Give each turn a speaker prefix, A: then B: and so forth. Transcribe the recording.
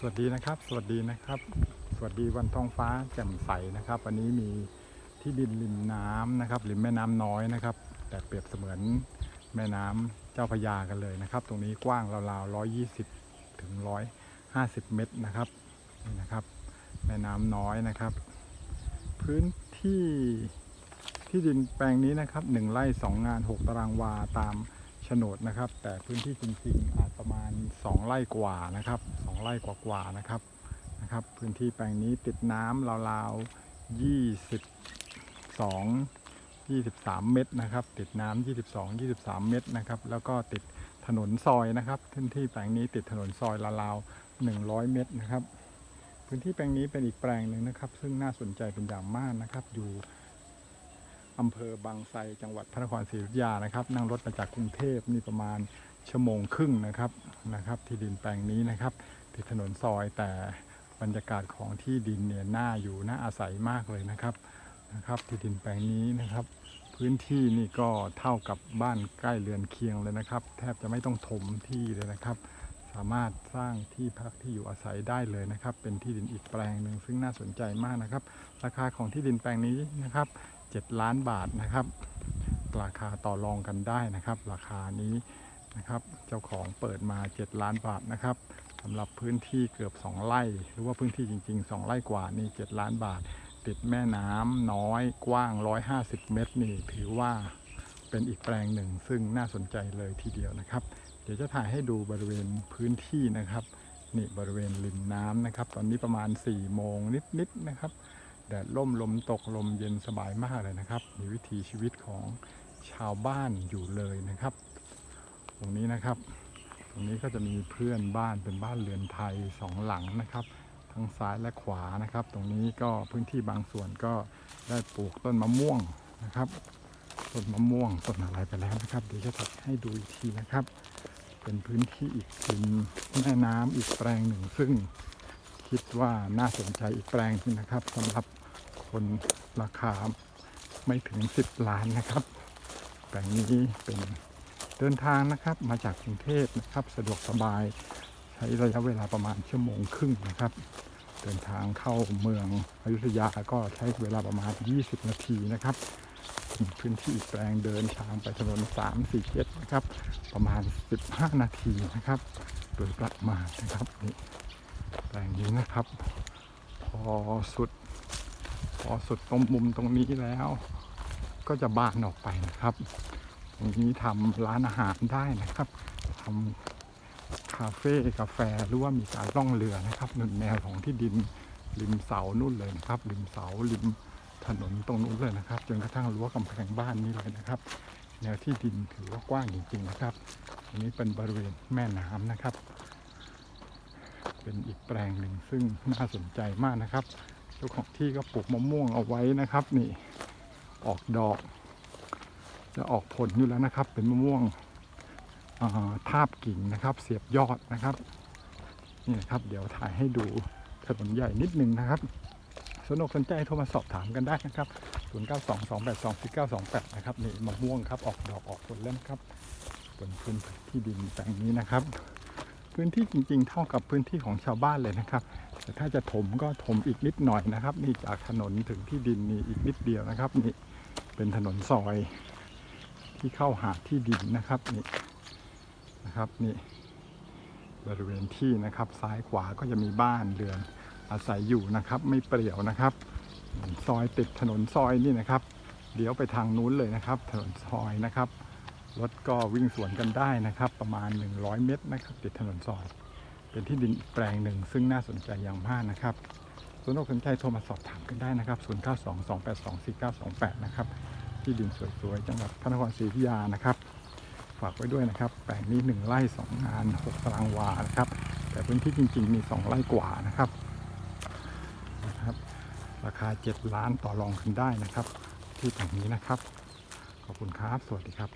A: สวัสดีนะครับ สวัสดีนะครับ สวัสดีวันท้องฟ้าแจ่มใสนะครับ วันนี้มีที่ดินริมน้ำนะครับริมแม่น้ำน้อยนะครับ แต่เปรียบเสมือนแม่น้ำเจ้าพยากันเลยนะครับ ตรงนี้กว้างราวๆ120ถึง150เมตรนะครับนี่นะครับ แม่น้ำน้อยนะครับ พื้นที่ที่ดินแปลงนี้นะครับหนึ่งไร่สองงาน6ตารางวาตาม โฉนดนะครับ แต่พื้นที่จริง ๆ อาจประมาณ 2 ไร่กว่านะครับ 2 ไร่กว่าๆนะครับนะครับ พื้นที่แปลงนี้ติดน้ำราวๆ22 23 เมตรนะครับ ติดน้ำ22 23 เมตรนะครับ แล้วก็ติดถนนซอยนะครับพื้นที่แปลงนี้ติดถนนซอยราวๆ100 เมตรนะครับ พื้นที่แปลงนี้เป็นอีกแปลงหนึ่งนะครับ ซึ่งน่าสนใจเป็นอย่างมากนะครับ อยู่ อำเภอบางไทรจังหวัดพระนครศรีอยุธยานะครับ นั่งรถมาจากกรุงเทพนี่ประมาณชั่วโมงครึ่งนะครับนะครับ ที่ดินแปลงนี้นะครับติดถนนซอยแต่บรรยากาศของที่ดินเนี่ยน่าอยู่น่าอาศัยมากเลยนะครับนะครับ ที่ดินแปลงนี้นะครับ พื้นที่นี่ก็เท่ากับบ้านใกล้เรือนเคียงเลยนะครับ แทบจะไม่ต้องถมที่เลยนะครับ สามารถสร้างที่พักที่อยู่อาศัยได้เลยนะครับ เป็นที่ดินอีกแปลงหนึ่งซึ่งน่าสนใจมากนะครับ ราคาของที่ดินแปลงนี้นะครับ 7 ล้านบาทนะครับ ราคาต่อรองกันได้นะครับ ราคานี้นะครับ เจ้าของเปิดมา 7 ล้านบาทนะครับสำหรับพื้นที่เกือบ 2 ไร่ หรือว่าพื้นที่จริง ๆ 2 ไร่กว่านี่7ล้านบาท ติดแม่น้ำน้อยกว้าง 150 เมตรนี่ถือว่าเป็นอีกแปลงหนึ่ง ซึ่งน่าสนใจเลยทีเดียวนะครับ เดี๋ยวจะถ่ายให้ดูบริเวณพื้นที่นะครับนี่บริเวณริมน้ำนะครับ ตอนนี้ประมาณ4ี่โมงนิดๆนะครับ แดดล่มลมตกลมเย็นสบายมากเลยนะครับ มีวิถีชีวิตของชาวบ้านอยู่เลยนะครับ ตรงนี้นะครับ ตรงนี้ก็จะมีเพื่อนบ้านเป็นบ้านเรือนไทยสองหลังนะครับ ทั้งซ้ายและขวานะครับ ตรงนี้ก็พื้นที่บางส่วนก็ได้ปลูกต้นมะม่วงนะครับต้นมะม่วงต้นอะไรไปแล้วนะครับเดี๋ยวจะตัดให้ดูอีกทีนะครับ เป็นพื้นที่อีกริมแม่น้ำอีกแปลงหนึ่งซึ่ง คิดว่าน่าสนใจอีกแปลงหนึงนะครับสำหรับคนราคาไม่ถึง 10 ล้านนะครับ แปลงนี้เป็นเดินทางนะครับมาจากกรุงเทพนะครับ สะดวกสบายใช้ระยะเวลาประมาณชั่วโมงครึ่งนะครับ เดินทางเข้าเมืองอยุธยาก็ใช้เวลาประมาณ 20 นาทีนะครับ พื้นที่อีกแปลงเดินทางไปถนน3 4 7นะครับ ประมาณ 15 นาทีนะครับ โดยประมาณนะครับนี่ นี้นะครับ พอสุด พอสุดตรงมุมตรงนี้แล้ว ก็จะบานออกไปนะครับ ตรงนี้ทำร้านอาหารได้นะครับทำคาเฟ่กาแฟหรือว่ามีการล่องเรือนะครับหนึ่งแนวของที่ดินริมเสานู่นเลยนะครับ ริมเสาริมถนนตรงนู้นเลยนะครับ จนกระทั่งรั้วกำแพงบ้านนี้เลยนะครับ แนวที่ดินถือว่ากว้างจริงๆนะครับอันนี้เป็นบริเวณแม่น้ำนะครับ เป็นอีกแปลงหนึ่งซึ่งน่าสนใจมากนะครับเจ้าของที่ก็ปลูกมะม่วงเอาไว้นะครับ นี่ออกดอก จะออกผลอยู่แล้วนะครับ เป็นมะม่วงอ่าทาบกิ่งนะครับ เสียบยอดนะครับนี่นะครับ เดี๋ยวถ่ายให้ดูถนนใหญ่นิดนึงนะครับสนอกสนใจโทรมาสอบถามกันได้นะครับ 0922824928 นะครับนี่มะม่วงครับ ออกดอกออกผลแล้วครับบนพื้นที่ดินแปลงนี้นะครับ พื้นที่จริงๆ เท่ากับพื้นที่ของชาวบ้านเลยนะครับ แต่ถ้าจะถมก็ถมอีกนิดหน่อยนะครับ นี่จากถนนถึงที่ดินนี่อีกนิดเดียวนะครับ นี่เป็นถนนซอย ที่เข้าหาที่ดินนะครับนี่นะครับนี่บริเวณที่นะครับซ้ายขวาก็จะมีบ้านเรือนอาศัยอยู่นะครับ ไม่เปรี่ยวนะครับ ซอยติดถนนซอยนี่นะครับเดี๋ยวไปทางนู้นเลยนะครับ ถนนซอยนะครับ รถก็วิ่งสวนกันได้นะครับ ประมาณ 100 เมตรนะครับติดถนนซอยเป็นที่ดินแปลงหนึ่งซึ่งน่าสนใจอย่างมากนะครับสนอกสนใจโทรมาสอบถามกันได้นะครับ 0922824928 นะครับ ที่ดินสวยๆ จังหวัดพระนครศรีอยุธยานะครับ ฝากไว้ด้วยนะครับ แปลงนี้ 1ไร่2งาน 6 ตารางวานะครับ แต่พื้นที่จริงๆ มี 2 ไร่กว่านะครับนะครับ ราคา 7 ล้านต่อรองกันได้นะครับ ที่แปลงนี้นะครับ ขอบคุณครับ สวัสดีครับ